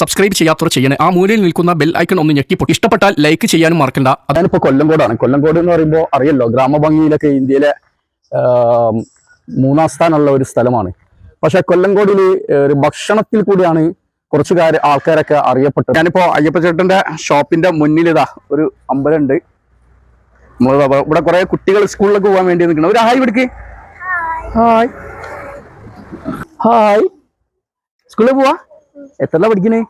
Subscribe ചെയ്യാത്തവർ ചെയ്യണേ. ആ മൂലയിൽ നിൽക്കുന്ന ബെൽ ഐക്കൺ ഒന്ന് ഞെക്കിപ്പോ ഇഷ്ടപ്പെട്ടാൽ ലൈക്ക് ചെയ്യാനും മറക്കണ്ട. അതാണ് അതാണിപ്പോ കൊല്ലംകോടാണ്. കൊല്ലംകോട് എന്ന് പറയുമ്പോൾ അറിയല്ലോ ഗ്രാമഭംഗിയിലൊക്കെ ഇന്ത്യയിലെ മൂന്നാം സ്ഥാനമുള്ള ഒരു സ്ഥലമാണ്. പക്ഷേ കൊല്ലംകോടിൽ ഒരു ഭക്ഷണത്തിൽ കൂടിയാണ് കുറച്ചു കാര്യ ആൾക്കാരൊക്കെ അറിയപ്പെട്ടത്. ഞാനിപ്പോ അയ്യപ്പ ചേട്ടന്റെ ഷോപ്പിന്റെ മുന്നിലിതാ ഒരു അമ്പലമുണ്ട്. നമ്മൾ ഇവിടെ കുറെ കുട്ടികൾ സ്കൂളിലേക്ക് പോകാൻ വേണ്ടി നിൽക്കണം ഒരു ഹായ് വിടുക്ക് ഹായ്. ഹായ്. സ്കൂളിൽ പോവാ? എത്രല്ല പഠിക്കണേ?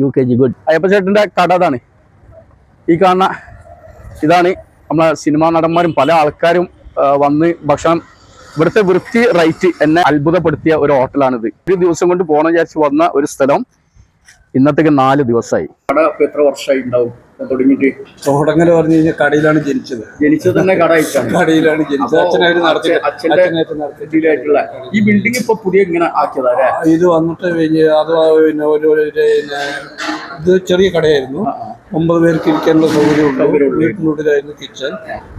U K G good Ayyappa ചേട്ടന്റെ കട അതാണ്. ഈ കാണുന്ന ഇതാണ് നമ്മളെ സിനിമാ നടന്മാരും പല ആൾക്കാരും വന്ന് ഭക്ഷണം ഇവിടുത്തെ വൃത്തി റൈറ്റ് എന്നെ അത്ഭുതപ്പെടുത്തിയ ഒരു ഹോട്ടലാണിത്. ഒരു ദിവസം കൊണ്ട് പോകണം വിചാരിച്ച് വന്ന ഒരു സ്ഥലം ഇന്നത്തേക്ക് നാല് ദിവസമായി. കട എത്ര വർഷമായി ഉണ്ടാവും? തുടങ്ങിയിട്ട് തോടങ്ങൽ പറഞ്ഞു കഴിഞ്ഞാൽ കടയിലാണ് ജനിച്ചത്. ജനിച്ചത് തന്നെ കടയിട്ടാണ് കടയിലാണ് ജനിച്ചത്. അച്ഛനായിട്ട് നടത്തി അച്ഛനായിട്ട് ഈ ബിൽഡിംഗ് ഇപ്പൊ പുതിയ ഇങ്ങനെ ആക്കിയതാ ഇത് വന്നിട്ട് കഴിഞ്ഞ് അത് പിന്നെ ഒരു പിന്നെ ഇത് ചെറിയ കടയായിരുന്നു. ഒമ്പത് പേർക്ക് ഇരിക്കാനുള്ള സൗകര്യമുണ്ട് വീട്ടിനുള്ളിലായിരുന്നു കിച്ചൺ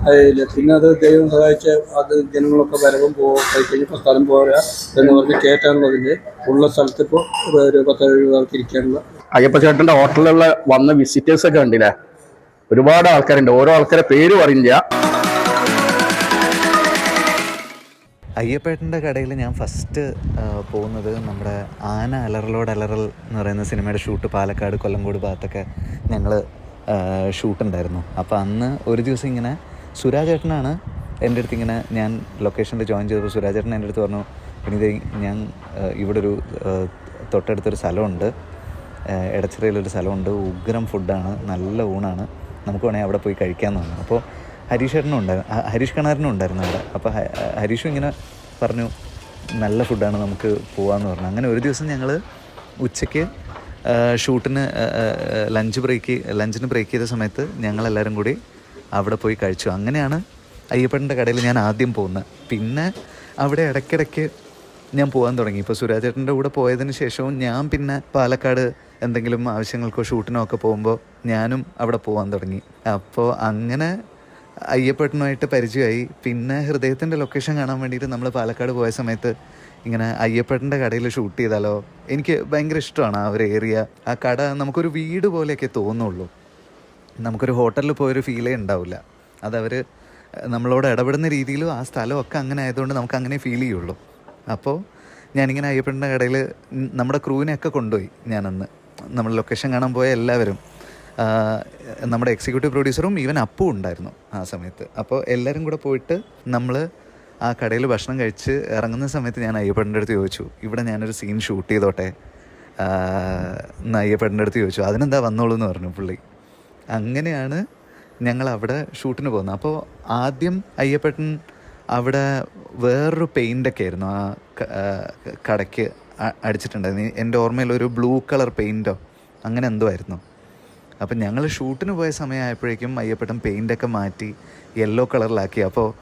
അതിൽ പിന്നെ അത് ദൈവം സഹായിച്ച അത് ജനങ്ങളൊക്കെ വരവും പോകും കഴിഞ്ഞപ്പോൾ സ്ഥലം പോരാ എന്ന് പറഞ്ഞ് കയറ്റാനുള്ളതിന്റെ ഉള്ള സ്ഥലത്ത് ഇപ്പോൾ ഒരു പത്ത് എഴുപത് ആൾക്ക് ഇരിക്കാനുള്ള അയ്യപ്പ ചേട്ടന്റെ ഹോട്ടലിലുള്ള വന്ന വിസിറ്റേഴ്സ് ഒക്കെ ഉണ്ടല്ലേ ഒരുപാട് ആൾക്കാരുണ്ട്. ഓരോ ആൾക്കാരെ പേര് പറയില്ല. അയ്യപ്പേട്ടന്റെ കടയിൽ ഞാൻ ഫസ്റ്റ് പോകുന്നത് നമ്മുടെ ആന അലറലോട് അലറൽ എന്ന് പറയുന്ന സിനിമയുടെ ഷൂട്ട് പാലക്കാട് കൊല്ലങ്കോട് ഭാഗത്തൊക്കെ ഞങ്ങൾ ഷൂട്ടുണ്ടായിരുന്നു അപ്പോൾ അന്ന് ഒരു ദിവസം ഇങ്ങനെ സുരാജേട്ടനാണ് എന്റെ അടുത്ത് ഇങ്ങനെ ഞാൻ ലൊക്കേഷനിൽ ജോയിൻ ചെയ്തപ്പോൾ സുരാജേട്ടൻ എന്റെ അടുത്ത് പറഞ്ഞു പിന്നെ ഞാൻ ഇവിടെ ഒരു തൊട്ടടുത്തൊരു സ്ഥലമുണ്ട്. ഏഹ് എടച്ചിറയിലൊരു സ്ഥലമുണ്ട്. ഉഗ്രം ഫുഡാണ്. നല്ല ഊണാണ്. നമുക്ക് വേണമെങ്കിൽ അവിടെ പോയി കഴിക്കാമെന്ന് പറഞ്ഞു അപ്പോൾ ഹരീഷ് ഏട്ടനും ഉണ്ടായിരുന്നു ഹരീഷ് കണാരനും ഉണ്ടായിരുന്നു അവിടെ. അപ്പോൾ ഹരീഷും ഇങ്ങനെ പറഞ്ഞു നല്ല ഫുഡാണ് നമുക്ക് പോകാമെന്ന് പറഞ്ഞു. അങ്ങനെ ഒരു ദിവസം ഞങ്ങൾ ഉച്ചയ്ക്ക് ഷൂട്ടിന് ലഞ്ച് ബ്രേക്ക് ലഞ്ചിന് ബ്രേക്ക് ചെയ്ത സമയത്ത് ഞങ്ങളെല്ലാവരും കൂടി അവിടെ പോയി കഴിച്ചു. അങ്ങനെയാണ് അയ്യപ്പന്റെ കടയിൽ ഞാൻ ആദ്യം പോകുന്നത് പിന്നെ അവിടെ ഇടയ്ക്കിടയ്ക്ക് ഞാൻ പോകാൻ തുടങ്ങി. ഇപ്പോൾ സുരാജേട്ടന്റെ കൂടെ പോയതിന് ശേഷവും ഞാൻ പിന്നെ പാലക്കാട് എന്തെങ്കിലും ആവശ്യങ്ങൾക്കോ ഷൂട്ടിനോ ഒക്കെ പോകുമ്പോൾ ഞാനും അവിടെ പോകാൻ തുടങ്ങി. അപ്പോൾ അങ്ങനെ അയ്യപ്പേട്ടനുമായിട്ട് പരിചയമായി. പിന്നെ ഹൃദയത്തിന്റെ ലൊക്കേഷൻ കാണാൻ വേണ്ടിയിട്ട് നമ്മൾ പാലക്കാട് പോയ സമയത്ത് ഇങ്ങനെ അയ്യപ്പേട്ടന്റെ കടയിൽ ഷൂട്ട് ചെയ്താലോ എനിക്ക് ഭയങ്കര ഇഷ്ടമാണ് ആ ഒരു ഏരിയ ആ കട നമുക്കൊരു വീട് പോലെയൊക്കെ തോന്നുള്ളൂ. നമുക്കൊരു ഹോട്ടലിൽ പോയൊരു ഫീലേ ഉണ്ടാവില്ല. അതവർ നമ്മളോട് ഇടപെടുന്ന രീതിയിലും ആ സ്ഥലമൊക്കെ അങ്ങനെ ആയതുകൊണ്ട് നമുക്ക് അങ്ങനെ ഫീൽ ചെയ്യുള്ളൂ. അപ്പോൾ ഞാനിങ്ങനെ അയ്യപ്പന്റെ കടയിൽ നമ്മുടെ ക്രൂവിനെയൊക്കെ കൊണ്ടുപോയി ഞാനന്ന്. നമ്മൾ ലൊക്കേഷൻ കാണാൻ പോയ എല്ലാവരും. നമ്മുടെ എക്സിക്യൂട്ടീവ് പ്രൊഡ്യൂസറും ഈവൻ അപ്പും ഉണ്ടായിരുന്നു ആ സമയത്ത്. അപ്പോൾ എല്ലാവരും കൂടെ പോയിട്ട് നമ്മൾ ആ കടയിൽ ഭക്ഷണം കഴിച്ച് ഇറങ്ങുന്ന സമയത്ത് ഞാൻ അയ്യപ്പന്റെ അടുത്ത് ചോദിച്ചു. ഇവിടെ ഞാനൊരു സീൻ ഷൂട്ട് ചെയ്തോട്ടെ? അയ്യപ്പന്റെ അടുത്ത് ചോദിച്ചു. അതിനെന്താ വന്നോളൂ എന്ന് പറഞ്ഞു പുള്ളി. അങ്ങനെയാണ് ഞങ്ങൾ അവിടെ ഷൂട്ടിന് പോകുന്നത്. അപ്പോൾ ആദ്യം അയ്യപ്പേട്ടൻ അവിടെ വേറൊരു പെയിന്റൊക്കെ ആയിരുന്നു. ആ കടയ്ക്ക് അടിച്ചിട്ടുണ്ടായിരുന്നു. എന്റെ ഓർമ്മയിൽ ഒരു ബ്ലൂ കളർ പെയിന്റോ അങ്ങനെ എന്തോ ആയിരുന്നു. അപ്പം ഞങ്ങൾ ഷൂട്ടിന് പോയ സമയമായപ്പോഴേക്കും അയ്യപ്പേട്ടൻ പെയിന്റൊക്കെ മാറ്റി യെല്ലോ കളറിലാക്കി. അപ്പോൾ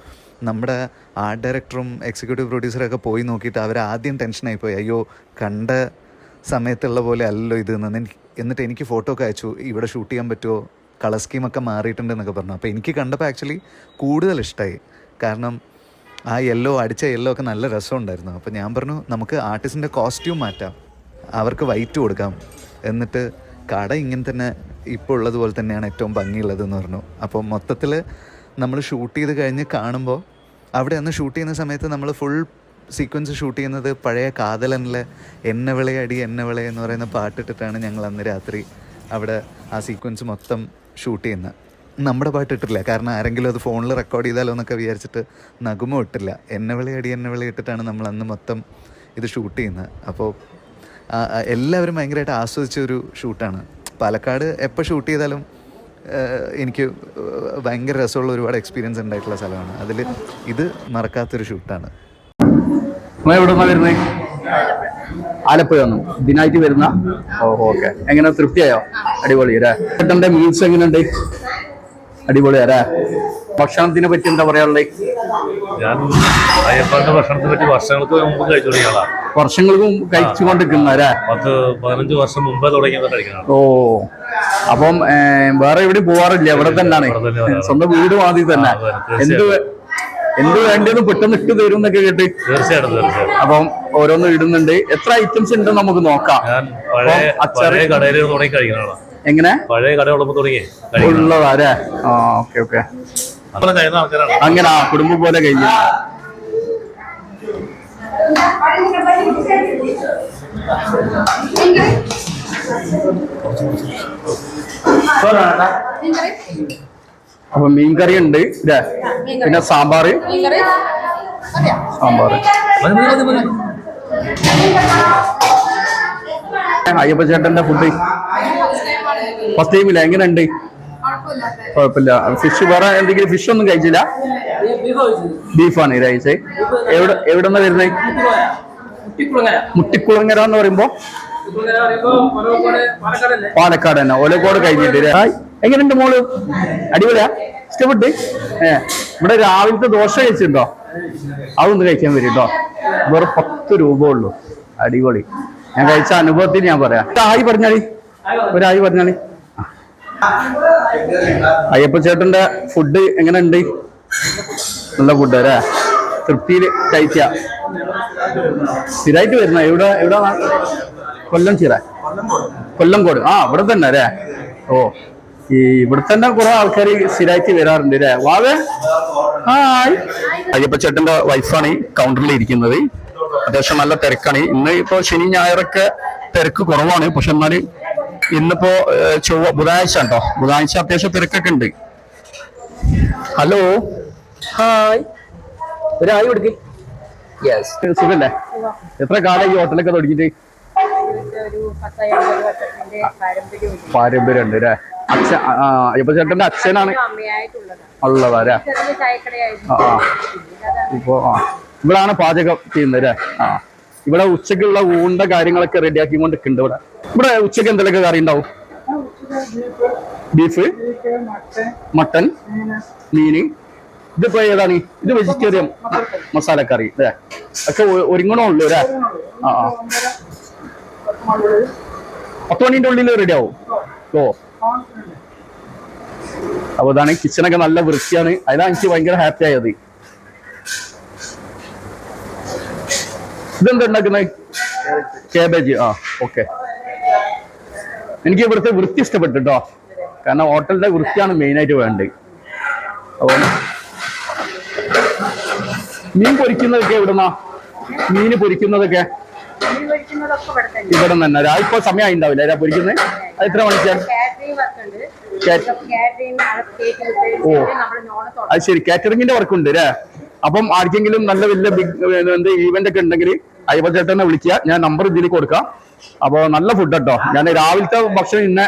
നമ്മുടെ ആർട്ട് ഡയറക്ടറും എക്സിക്യൂട്ടീവ് പ്രൊഡ്യൂസറൊക്കെ പോയി നോക്കിയിട്ട് അവർ ആദ്യം ടെൻഷനായി പോയി. അയ്യോ കണ്ട സമയത്തുള്ള പോലെ അല്ലല്ലോ ഇത് എന്ന് എന്നിട്ട് എനിക്ക് ഫോട്ടോ ഒക്കെ അയച്ചു. ഇവിടെ ഷൂട്ട് ചെയ്യാൻ പറ്റുമോ? കളർ സ്കീമൊക്കെ മാറിയിട്ടുണ്ട് എന്നൊക്കെ പറഞ്ഞു. അപ്പോൾ എനിക്ക് കണ്ടപ്പോൾ ആക്ച്വലി കൂടുതൽ ഇഷ്ടമായി കാരണം ആ യെല്ലോ അടിച്ച യെല്ലോ ഒക്കെ നല്ല രസമുണ്ടായിരുന്നു. അപ്പോൾ ഞാൻ പറഞ്ഞു നമുക്ക് ആർട്ടിസ്റ്റിന്റെ കോസ്റ്റ്യൂം മാറ്റാം. അവർക്ക് വൈറ്റ് കൊടുക്കാം. എന്നിട്ട് കട ഇങ്ങനെ തന്നെ ഇപ്പോൾ ഉള്ളതുപോലെ തന്നെയാണ് ഏറ്റവും ഭംഗിയുള്ളതെന്ന് പറഞ്ഞു. അപ്പോൾ മൊത്തത്തിൽ നമ്മൾ ഷൂട്ട് ചെയ്ത് കഴിഞ്ഞ് കാണുമ്പോൾ അവിടെ അന്ന് ഷൂട്ട് ചെയ്യുന്ന സമയത്ത് നമ്മൾ ഫുൾ സീക്വൻസ് ഷൂട്ട് ചെയ്യുന്നത് പഴയ കാതലനിലെ എന്നെ വിളയടി എന്നെ വിളയെന്ന് പറയുന്ന പാട്ടിട്ടിട്ടാണ് ഞങ്ങൾ അന്ന് രാത്രി അവിടെ ആ സീക്വൻസ് മൊത്തം ഷൂട്ട് ചെയ്യുന്നത് നമ്മുടെ പാട്ട് ഇട്ടില്ല കാരണം ആരെങ്കിലും അത് ഫോണിൽ റെക്കോർഡ് ചെയ്താലോ എന്നൊക്കെ വിചാരിച്ചിട്ട് നഗുമോ ഇട്ടില്ല. എന്നെ വിളയടി എന്നെ വിളി ഇട്ടിട്ടാണ് നമ്മൾ അന്ന് മൊത്തം ഇത് ഷൂട്ട് ചെയ്യുന്നത്. അപ്പോൾ എല്ലാവരും ഭയങ്കരമായിട്ട് ആസ്വദിച്ച ഒരു ഷൂട്ടാണ് പാലക്കാട് എപ്പോൾ ഷൂട്ട് ചെയ്താലും എനിക്ക് ഭയങ്കര രസമുള്ള ഒരുപാട് എക്സ്പീരിയൻസ് ഉണ്ടായിട്ടുള്ള സ്ഥലമാണ്. അതിൽ ഇത് മറക്കാത്തൊരു ഷൂട്ടാണ് ആലപ്പുഴ ഇതിനായിട്ട് വരുന്ന? ഓ ഓക്കെ. എങ്ങനെ? തൃപ്തിയായോ? അടിപൊളി അല്ലേ? മീൻസ് മീൽസ് എങ്ങനെയുണ്ട്? അടിപൊളി അല്ലേ ഭക്ഷണത്തിനെ പറ്റി എന്താ പറയാനുള്ളത് ഞാൻ അയ്യപ്പന്റെ ഭക്ഷണത്തെ പറ്റി വർഷങ്ങൾക്ക് മുമ്പ് കഴിച്ചു വർഷങ്ങൾക്ക് മുമ്പ് കഴിച്ചുകൊണ്ടിരിക്കുന്ന അല്ലേ പത്ത് പതിനഞ്ച് വർഷം മുമ്പേ തുടങ്ങിയത് ഓ അപ്പം വേറെ എവിടെ പോവാറില്ല ഇവിടെ തന്നെയാണ് സ്വന്തം വീട് മാതി തന്നെ. എന്ത് എന്ത് വേണ്ടതെന്ന് പെട്ടെന്ന് ഇട്ട് തരും എന്നൊക്കെ കേട്ട്. തീർച്ചയായിട്ടും തീർച്ചയായിട്ടും. അപ്പം ഓരോന്നും ഇടുന്നുണ്ട്. എത്ര ഐറ്റംസ് ഉണ്ടെന്ന് നമുക്ക് നോക്കാം. അച്ചാറ് കടയിൽ തുടങ്ങി കഴിക്കുന്നതാണ് എങ്ങനെ? പഴയ കടയുള്ളപ്പോൾ തുടങ്ങി ഉള്ളതാ അല്ലേ ആ ഓക്കെ ഓക്കെ. അങ്ങനെ ആ കുടുംബം പോലെ കഴിഞ്ഞു. അപ്പൊ മീൻകറി ഉണ്ട് ഇല്ലേ? പിന്നെ സാമ്പാർ സാമ്പാർ. അയ്യപ്പ ചേട്ടന്റെ ഫുഡ്. ഫസ്റ്റ് ടൈമില്ല എങ്ങനെയുണ്ട്? കുഴപ്പമില്ല. ഫിഷ് വേറെ എന്തെങ്കിലും ഫിഷ് ഒന്നും കഴിച്ചില്ല? ബീഫാണ് കഴിച്ചേ എവിടെ എവിടെ നിന്നാ വരുന്നത് മുട്ടിക്കുളങ്ങര എന്ന് പറയുമ്പോ? പാലക്കാട് തന്നെ. ഓലക്കോട് കഴിഞ്ഞിട്ട് എങ്ങനെയുണ്ട് മോൾ? അടിപൊളിയാ? ഇഷ്ടപ്പെട്ട്? ഏ. ഇവിടെ രാവിലത്തെ ദോശ കഴിച്ചിട്ടുണ്ടോ? അതൊന്ന് കഴിക്കാൻ വരും കേട്ടോ വെറും പത്ത് രൂപ ഉള്ളൂ. അടിപൊളി. ഞാൻ കഴിച്ച അനുഭവത്തിൽ ഞാൻ പറയാം. ആയി പറഞ്ഞാളി ഒരായി പറഞ്ഞാളി അയ്യപ്പ ചേട്ടന്റെ ഫുഡ് എങ്ങനെ ഉണ്ട്? നല്ല ഫുഡ് അല്ലേ തൃപ്തിയിൽ കഴിക്ക സ്ഥിരമായിട്ട് വരുന്ന. എവിടെ എവിടെ കൊല്ലം ചിറ? കൊല്ലംകോട് ആ ഇവിടെ തന്നെ അല്ലേ ഓ ഈ ഇവിടെ തന്നെ കുറെ ആൾക്കാർ സ്ഥിരമായിട്ട് വരാറുണ്ട് അല്ലേ വാവേ ഹായ്. അയ്യപ്പ ചേട്ടന്റെ വൈഫാണ് ഈ കൗണ്ടറിൽ ഇരിക്കുന്നത്. അത്യാവശ്യം നല്ല തിരക്കാണ്. ഇന്ന് ഇപ്പോ ശനി ഞായറൊക്കെ തിരക്ക് കുറവാണ്. പക്ഷെ എന്നാൽ ഇന്നിപ്പോ ചൊവ്വ ബുധനാഴ്ച ഉണ്ടോ? ബുധനാഴ്ച അത്യാവശ്യം തിരക്കൊക്കെ ഉണ്ട്. ഹലോ? ഹായ്. ഒരായി കൊടുക്ക്. സുഖല്ലേ? എത്ര കാലം ഈ ഹോട്ടലൊക്കെ തുടങ്ങിയിട്ട്? പാരമ്പര്യമുണ്ട് പാരമ്പര്യം ഉണ്ട് അല്ലേ അച്ഛൻ അയ്യപ്പ ചേട്ടന്റെ അച്ഛനാണ്. ഉള്ളതാ അല്ലേ? ആ ഇപ്പോ ഇവിടാണ് പാചകം ചെയ്യുന്നത് അല്ലേ? ആ. ഇവിടെ ഉച്ചക്കുള്ള ഊണ്ട കാര്യങ്ങളൊക്കെ റെഡിയാക്കി ആക്കിക്കൊണ്ടിരിക്കുന്നുണ്ട് ഇവിടെ. ഇവിടെ ഉച്ചയ്ക്ക് എന്തെങ്കിലുമൊക്കെ കറി ഉണ്ടാവും? ബീഫ് മട്ടൻ മീന് ഇതിപ്പോ ഏതാണ്? ഇത് വെജിറ്റേറിയൻ മസാലക്കറി കറി അല്ലേ? ഒക്കെ ഒ- ഒരുങ്ങണേ അല്ലേ? ആ ആ. പത്ത് മണിന്റെ ഉള്ളിൽ റെഡി ആവും? ഓ. അപ്പൊ ഇതാണ് കിച്ചണൊക്കെ നല്ല വൃത്തിയാണ്. അതിലാണ് എനിക്ക് ഭയങ്കര ഹാപ്പി ആയത്. ഇതെന്താ ഉണ്ടാക്കുന്നത് കേബേജ്. ആ ഓക്കെ. എനിക്ക് ഇവിടുത്തെ വൃത്തി ഇഷ്ടപ്പെട്ടു കേട്ടോ കാരണം ഹോട്ടലിന്റെ വൃത്തിയാണ് മെയിൻ ആയിട്ട് വേണ്ടത്. അപ്പം മീൻ പൊരിക്കുന്നതൊക്കെ പൊരിക്കുന്നതൊക്കെ മീൻ പൊരിക്കുന്നതൊക്കെ ഇവിടെ തന്നെ. ഇപ്പൊ സമയം ഉണ്ടാവില്ല ആരാ പൊരിക്കുന്നത് അത് എത്ര മണിക്കാണ് ഓ. അത് ശരി. കാറ്ററിംഗിന്റെ വർക്ക് ഉണ്ട് അല്ലേ അപ്പം ആർക്കെങ്കിലും നല്ല വലിയ ബിഗ് എന്ത് ഈവന്റ് ഒക്കെ ഉണ്ടെങ്കിൽ അയ്യപ്പ ചേട്ടനെ വിളിക്കുക. ഞാൻ നമ്പർ ഇതിൽ കൊടുക്കാം. അപ്പൊ നല്ല ഫുഡ് കേട്ടോ ഞാൻ രാവിലത്തെ ഭക്ഷണം ഇന്നെ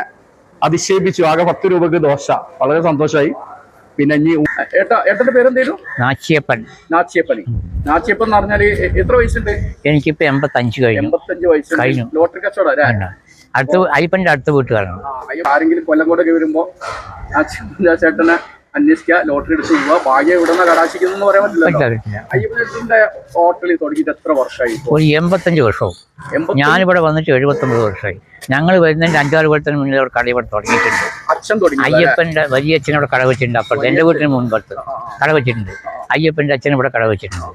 അതിശയിപ്പിച്ചു. ആകെ പത്ത് രൂപക്ക് ദോശ. വളരെ സന്തോഷമായി പിന്നെ ഇനി ഏട്ടാ ഏട്ടന്റെ പേരെന്തേലും നാച്ചിയപ്പൻ. നാച്ചിയപ്പൻ. നാച്ചിയപ്പൻ എന്ന് പറഞ്ഞാൽ എത്ര വയസ്സുണ്ട്? എനിക്കിപ്പോ എൺപത്തഞ്ച് കഴിഞ്ഞു. എൺപത്തഞ്ച് വയസ്സുണ്ട്. കഴിഞ്ഞു. ലോട്ടറി കച്ചവടം. അടുത്ത അയ്യപ്പന്റെ അടുത്ത വീട്ടുകാരാണ്. ആരെങ്കിലും കൊല്ലം കൂടെ വരുമ്പോ ചേട്ടനെ അന്വേഷിക്കുക ലോട്ടറി എടുത്ത് പോവുക. ഭാഗ്യം ഇവിടുന്ന് കടാശിക്കുന്നു പറയാൻ പറ്റില്ല അയ്യപ്പന്റെ ഹോട്ടലിൽ തുടങ്ങിയിട്ട് എത്ര വർഷമായി ഒരു എൺപത്തഞ്ച് വർഷവും. ഞാനിവിടെ വന്നിട്ട് എഴുപത്തൊമ്പത് വർഷമായി. ഞങ്ങൾ വരുന്നതിന്റെ അഞ്ചാറ് കൊല്ലത്തിന് മുന്നേ അവർ കട ഇവിടെ തുടങ്ങിയിട്ടുണ്ട്. അച്ഛൻ തുടങ്ങി അയ്യപ്പന്റെ വലിയ അച്ഛൻ ഇവിടെ കട വെച്ചിട്ടുണ്ട് അപ്പുറത്ത്. എന്റെ വീട്ടിന് മുൻപത്ത് കട വെച്ചിട്ടുണ്ട്. അയ്യപ്പന്റെ അച്ഛൻ ഇവിടെ കട വെച്ചിട്ടുണ്ട്.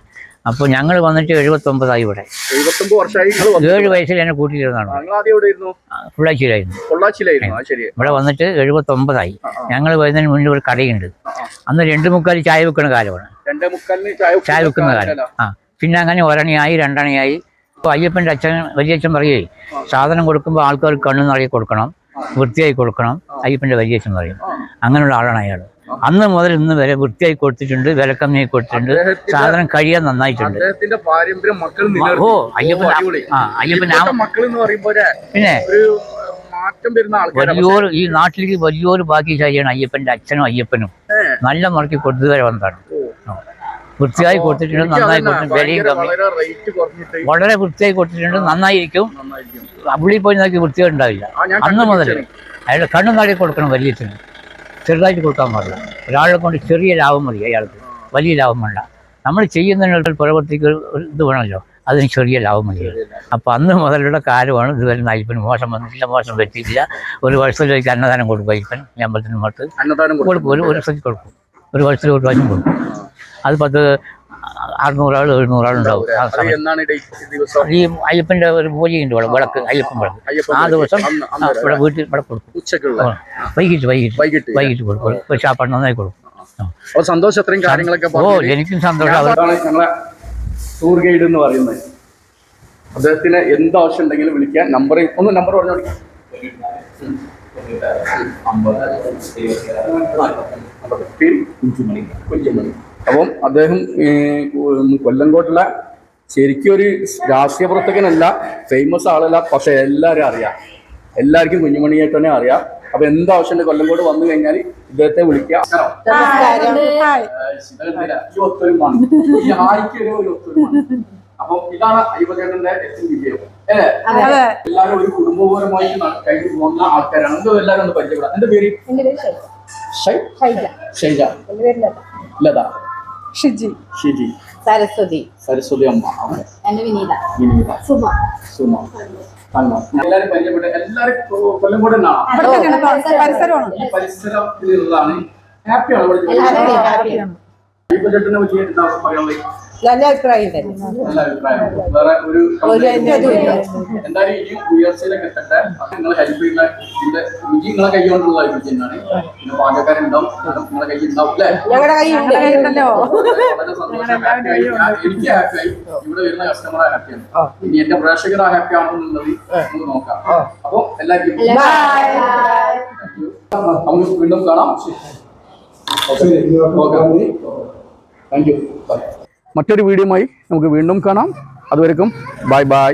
അപ്പോൾ ഞങ്ങൾ വന്നിട്ട് എഴുപത്തൊമ്പതായി ഇവിടെ. ഏഴ് വയസ്സിൽ എന്നെ ഫുള്ളാഴ്ചയിലായിരുന്നു പൊള്ളാച്ചിയിലായിരുന്നു. ഇവിടെ വന്നിട്ട് എഴുപത്തൊമ്പതായി. ഞങ്ങൾ വരുന്നതിന് മുന്നിൽ ഒരു കടയുണ്ട്. അന്ന് രണ്ട് മുക്കാൽ ചായ വെക്കുന്ന കാലമാണ്. ചായ വെക്കുന്ന കാലം. ആ പിന്നെ അങ്ങനെ ഒരണയായി രണ്ടണിയായി. ഇപ്പോൾ അയ്യപ്പന്റെ അച്ഛൻ വലിയച്ഛൻ പറയേ സാധനം കൊടുക്കുമ്പോൾ ആൾക്കാർ കണ്ണു നിറയെ കൊടുക്കണം വൃത്തിയായി കൊടുക്കണം അയ്യപ്പന്റെ വലിയച്ഛൻ പറയും. അങ്ങനെയുള്ള ആളാണ് അയാൾ അന്ന് മുതൽ ഇന്ന് വരെ വൃത്തിയായി കൊടുത്തിട്ടുണ്ട് വിലക്കമ്മിയായി കൊടുത്തിട്ടുണ്ട്. സാധനം കഴിയാൻ നന്നായിട്ടുണ്ട്. ഓ അയ്യപ്പൻ ആ അയ്യപ്പൻ പിന്നെ മാറ്റം വരുന്ന വലിയൊരു ഈ നാട്ടിലേക്ക് വലിയൊരു ഭാഗ്യശാലിയാണ് അയ്യപ്പന്റെ അച്ഛനും അയ്യപ്പനും. നല്ല മുറക്കി കൊടുത്തു വരെ വന്നതാണ്. വൃത്തിയായി കൊടുത്തിട്ടുണ്ട് നന്നായി കൊടുത്തിട്ടുണ്ട് വിലയും കമ്മി. വളരെ വൃത്തിയായി കൊടുത്തിട്ടുണ്ട് നന്നായിരിക്കും. ഉള്ളിൽ പോയി നോക്കി വൃത്തികേട് ഉണ്ടാവില്ല അന്ന് മുതൽ. അയാളുടെ കണ്ണു നാടി കൊടുക്കണം വലിയച്ഛന്. ചെറുതായിട്ട് കൊടുക്കാൻ പാടില്ല ഒരാളെ കൊണ്ട് ചെറിയ ലാഭം മതി അയാൾക്ക് വലിയ ലാഭം വേണ്ട നമ്മൾ ചെയ്യുന്ന പ്രവൃത്തിക്ക് ഒരു ഇത് വേണമല്ലോ അതിന് ചെറിയ ലാഭം മതി അപ്പോൾ അന്ന് മുതലുള്ള കാലമാണ് ഇതുവരെ അയ്യപ്പൻ മോശം വന്നിട്ടില്ല മോശം പറ്റിയിട്ടില്ല ഒരു വർഷത്തിലേക്ക് അന്നദാനം കൊടുക്കും അയ്യപ്പൻ അമ്പലത്തിന് അന്നദാനം കൊടുക്കും ഒരു ഒരു വർഷത്തിൽ കൊടുക്കും ഒരു വർഷത്തിൽ ഒരു പ്രാവശ്യം കൊടുക്കും അത് പത്ത് അറുന്നൂറാൾ ഡേറ്റ് ദിവസം ഈ അയ്യപ്പന്റെ ഒരു പൂജയുണ്ട് ഇവിടെ വിളക്ക് അയ്യപ്പൻ വിളക്ക് ആ ദിവസം ഇവിടെ വീട്ടിൽ ഇവിടെ കൊടുക്കും വൈകിട്ട് വൈകിട്ട് വൈകിട്ട് വൈകിട്ട് കൊടുക്കും ചാപ്പാട് നന്നായി കൊടുക്കും സന്തോഷം അത്രയും കാര്യങ്ങളൊക്കെ ഓ എനിക്കും സന്തോഷം ടൂർ ഗൈഡ് എന്ന് പറയുന്നത് അദ്ദേഹത്തിന് എന്ത് ആവശ്യം ഉണ്ടെങ്കിലും വിളിക്കാൻ നമ്പർ ഒന്ന് നമ്പർ പറഞ്ഞു കൊടുക്കാം കുഞ്ചുമണി കുഞ്ചുമണി അപ്പം അദ്ദേഹം ഈ കൊല്ലംകോട്ടുള്ള ശരിക്കും ഒരു രാഷ്ട്രീയ പ്രവർത്തകനല്ല ഫേമസ് ആളല്ല പക്ഷെ എല്ലാവരും അറിയാം. എല്ലാവർക്കും കുഞ്ഞുമണിയായിട്ട് തന്നെ അറിയാം. അപ്പൊ എന്താ ആവശ്യം കൊല്ലംകോട് വന്നു കഴിഞ്ഞാൽ ഇദ്ദേഹത്തെ വിളിക്കാം. അപ്പൊ ഇതാണ് അയ്യപ്പചേട്ടന്റെ ഏറ്റവും വിജയം. അല്ലേ? എല്ലാവരും ഒരു കുടുംബപരമായിട്ട് ന- കഴിഞ്ഞു പോകുന്ന ആൾക്കാരാണ്. എന്തോ എല്ലാവരും ഒന്ന് പരിചയപ്പെടാം. എന്റെ പേര്? ഷൈജ. ലത. ഷിജി. ഷിജി. സരസ്വതി. സരസ്വതി അമ്മ. എന്റെ വിനീത. വിനീത. സുമ. സുമ. എല്ലാരും എല്ലാവരും പരിചയപ്പെട്ട എല്ലാരും കൊല്ലം കൂടെ പരിസരമാണ്. ഈ പരിസരത്തിലുള്ളതാണ്. ഹാപ്പിയാണ് ഇവിടെ എല്ലാവരും ഹാപ്പിയാണ്. നല്ല അഭിപ്രായം തന്നെ. നല്ല അഭിപ്രായം വേറെ ഒരു ഒരു ഇതുമില്ല. എന്തായാലും ഈ ഉയർച്ചയിലേക്ക് എത്തട്ടെ. നിങ്ങൾ ഹെൽപ്പ് ചെയ്യുന്ന ഇതിന്റെ രുചി നിങ്ങളെ കൈ കൊണ്ടുള്ള രുചി തന്നെയാണ്. പിന്നെ പാചകക്കാരുണ്ടാവും നിങ്ങളെ കൈ ഉണ്ടാവും അല്ലേ? ഞങ്ങളുടെ കയ്യിലുണ്ടല്ലോ. വളരെ സന്തോഷം. എനിക്ക് ഹാപ്പിയായി ഇവിടെ വരുന്ന കസ്റ്റമർ ഹാപ്പിയാണ് ഇനി എന്റെ പ്രേക്ഷകർ ഹാപ്പി ആണെന്നുള്ളത് നമുക്ക് നോക്കാം. അപ്പൊ എല്ലാവർക്കും നമുക്ക് വീണ്ടും കാണാം. താങ്ക് യു മറ്റൊരു വീഡിയോയുമായി നമുക്ക് വീണ്ടും കാണാം. അതുവരെക്കും ബൈ ബൈ